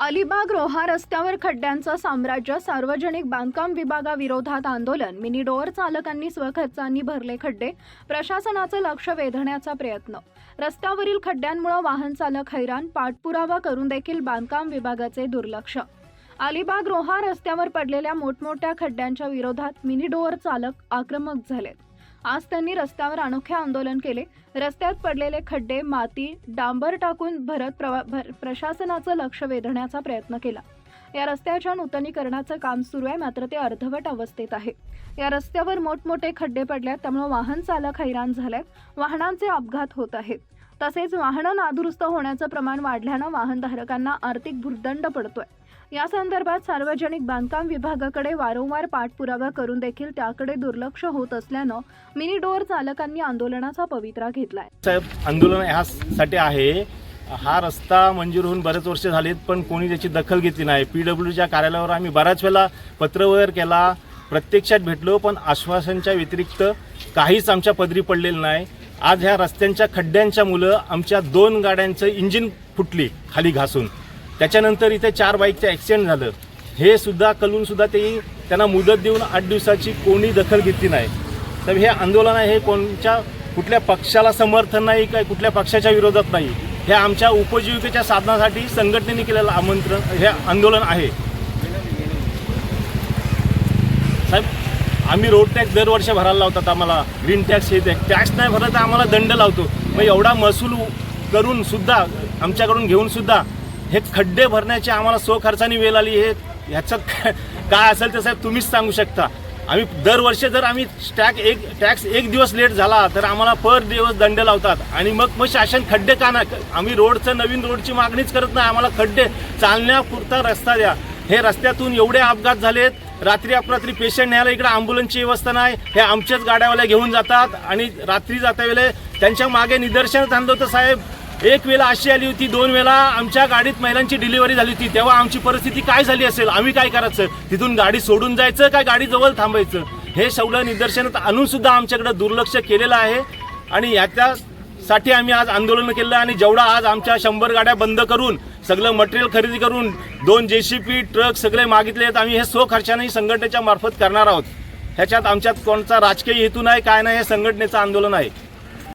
अलिबाग रोहा रस्त्यावर खड्ड्यांचं साम्राज्य सार्वजनिक बांधकाम विभागाविरोधात आंदोलन मिनी डोअर चालकांनी स्वखर्चांनी भरले खड्डे प्रशासनाचं लक्ष वेधण्याचा प्रयत्न. रस्त्यावरील खड्ड्यांमुळे वाहन चालक हैराण पाठपुरावा करून देखील बांधकाम विभागाचे दुर्लक्ष. अलिबाग रोहा रस्त्यावर पडलेल्या मोठमोठ्या खड्ड्यांच्या विरोधात मिनी डोअर चालक आक्रमक झालेत. आज त्यांनी रस्त्यावर अनोखे आंदोलन केले. रस्त्यात पडलेले खड्डे माती डांबर टाकून भरत प्रवा भर प्रशासनाचं लक्ष वेधण्याचा प्रयत्न केला. या रस्त्याच्या नूतनीकरणाचं काम सुरू आहे मात्र ते अर्धवट अवस्थेत आहे. या रस्त्यावर मोठमोठे खड्डे पडल्यात त्यामुळे वाहन चालक हैराण झालेत वाहनांचे अपघात होत आहेत. तसेच वाहनं नादुरुस्त होण्याचं प्रमाण वाढल्यानं वाहनधारकांना आर्थिक भुर्दंड पडतोय. या संदर्भात सार्वजनिक बांधकाम विभागाकडे वारंवार पाठपुरावा करून देखील त्याकडे दुर्लक्ष होत असल्यानं मिनी डोअर चालकांनी आंदोलनाचा पवित्रा घेतलाय. साहेब आंदोलन ह्यासाठी आहे. हा रस्ता मंजूर होऊन बरेच वर्ष झालीत पण कोणी त्याची दखल घेतली नाही. पी डब्ल्यूच्या कार्यालयावर आम्ही बऱ्याच वेळा पत्रव्यवहार केला प्रत्यक्षात भेटलो पण आश्वासनच्या व्यतिरिक्त काहीच आमच्या पदरी पडलेलं नाही. आज ह्या रस्त्यांच्या खड्ड्यांच्या मुलं आमच्या दोन गाड्यांचं इंजिन फुटली खाली घासून. त्याच्यानंतर इथे चार बाईकचं ॲक्सिडेंट झालं. हे सुद्धा कलूनसुद्धा ते त्यांना मुदत देऊन आठ दिवसाची कोणी दखल घेतली नाही. तर हे आंदोलन आहे हे कोणत्या कुठल्या पक्षाला समर्थन नाही काय कुठल्या पक्षाच्या विरोधात नाही. हे आमच्या उपजीविकेच्या साधनासाठी संघटनेने केलेलं आमंत्रण हे आंदोलन आहे. साहेब आम्ही रोड टॅक्स दरवर्षी भरायला लावतात आम्हाला. ग्रीन टॅक्स हे टॅक्स टॅक्स नाही भरलं तर आम्हाला दंड लावतो. मग एवढा महसूल करून सुद्धा आमच्याकडून घेऊन सुद्धा हे खड्डे भरण्याची आम्हाला स्वखर्चाने वेळ आली. हे ह्याच्यात काय- काय असेल ते साहेब तुम्हीच सांगू शकता. आम्ही दरवर्षी जर आम्ही टॅक्स एक टॅक्स एक दिवस लेट झाला तर आम्हाला पर दिवस दंड लावतात. आणि मग मग शासन खड्डे का ना आम्ही रोडचं नवीन रोडची मागणीच करत नाही. आम्हाला खड्डे चालण्यापुरता रस्ता द्या. हे रस्त्यातून एवढे अपघात झालेत रात्री अपरात्री पेशंट न्यायला इकडे ॲम्ब्युलन्सची व्यवस्था नाही. हे आमच्याच गाड्यावाल्या घेऊन जातात आणि रात्री जाता वेळे त्यांच्या मागे निदर्शन थांबवतं साहेब. एक वेळा अशी आली होती दोन वेळा आमच्या गाडीत महिलांची डिलिव्हरी झाली होती. तेव्हा आमची परिस्थिती काय झाली असेल? आम्ही काय करायचं? तिथून गाडी सोडून जायचं काय गाडी जवळ थांबायचं? हे सगळं निदर्शनात आणून सुद्धा आमच्याकडे दुर्लक्ष केलेलं आहे. आणि याच्यासाठी आम्ही आज आंदोलन केलं आणि जेवढा आज आमच्या शंभर गाड्या बंद करून सगळं मटेरियल खरेदी करून दोन जे सी पी ट्रक सगळे मागितले आहेत आम्ही हे स्वखर्चाने संघटनेच्या मार्फत करणार आहोत. ह्याच्यात आमच्यात कोणता राजकीय हेतू नाही काय नाही हे संघटनेचं आंदोलन आहे.